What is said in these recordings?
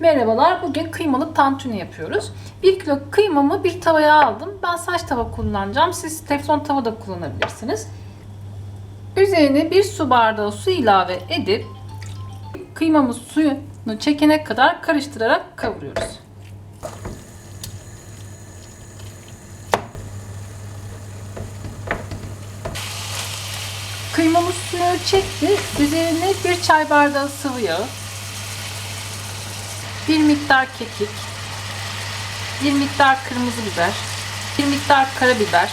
Merhabalar, bugün kıymalı tantuni yapıyoruz. 1 kilo kıymamı bir tavaya aldım. Ben saç tava kullanacağım. Siz teflon tava da kullanabilirsiniz. Üzerine bir su bardağı su ilave edip kıymamız suyunu çekene kadar karıştırarak kavuruyoruz. Kıymamız suyunu çekti. Üzerine bir çay bardağı sıvı yağ, bir miktar kekik, bir miktar kırmızı biber, bir miktar karabiber,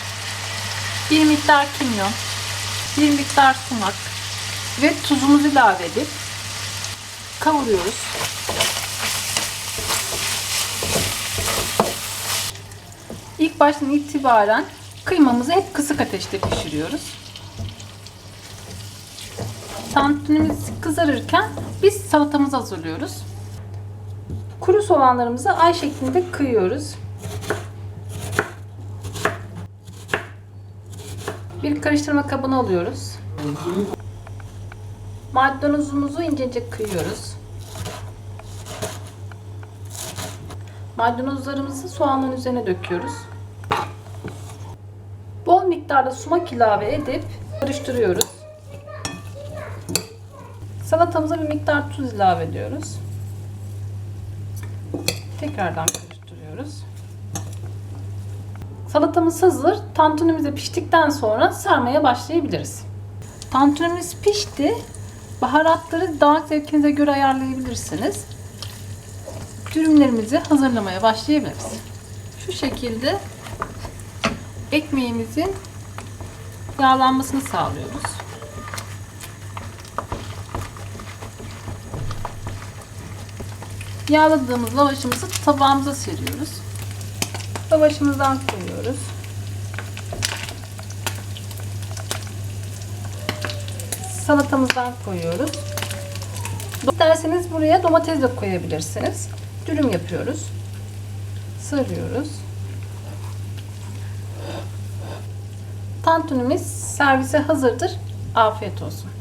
bir miktar kimyon, bir miktar sumak ve tuzumuzu ilave edip kavuruyoruz. İlk baştan itibaren kıymamızı hep kısık ateşte pişiriyoruz. Tantunimiz kızarırken biz salatamızı hazırlıyoruz. Kuru soğanlarımızı ay şeklinde kıyıyoruz. Bir karıştırma kabına alıyoruz. Maydanozumuzu ince kıyıyoruz. Maydanozlarımızı soğanların üzerine döküyoruz. Bol miktarda sumak ilave edip karıştırıyoruz. Salatamıza bir miktar tuz ilave ediyoruz. Tekrardan karıştırıyoruz. Salatamız hazır. Tantunimiz piştikten sonra sarmaya başlayabiliriz. Tantunimiz pişti. Baharatları damak zevkinize göre ayarlayabilirsiniz. Dürümlerimizi hazırlamaya başlayabiliriz. Şu şekilde ekmeğimizin yağlanmasını sağlıyoruz. Yağladığımız lavaşımızı tabağımıza seriyoruz. Lavaşımızdan koyuyoruz. Salatamızdan koyuyoruz. İsterseniz buraya domates de koyabilirsiniz. Dürüm yapıyoruz. Sarıyoruz. Tantunimiz servise hazırdır. Afiyet olsun.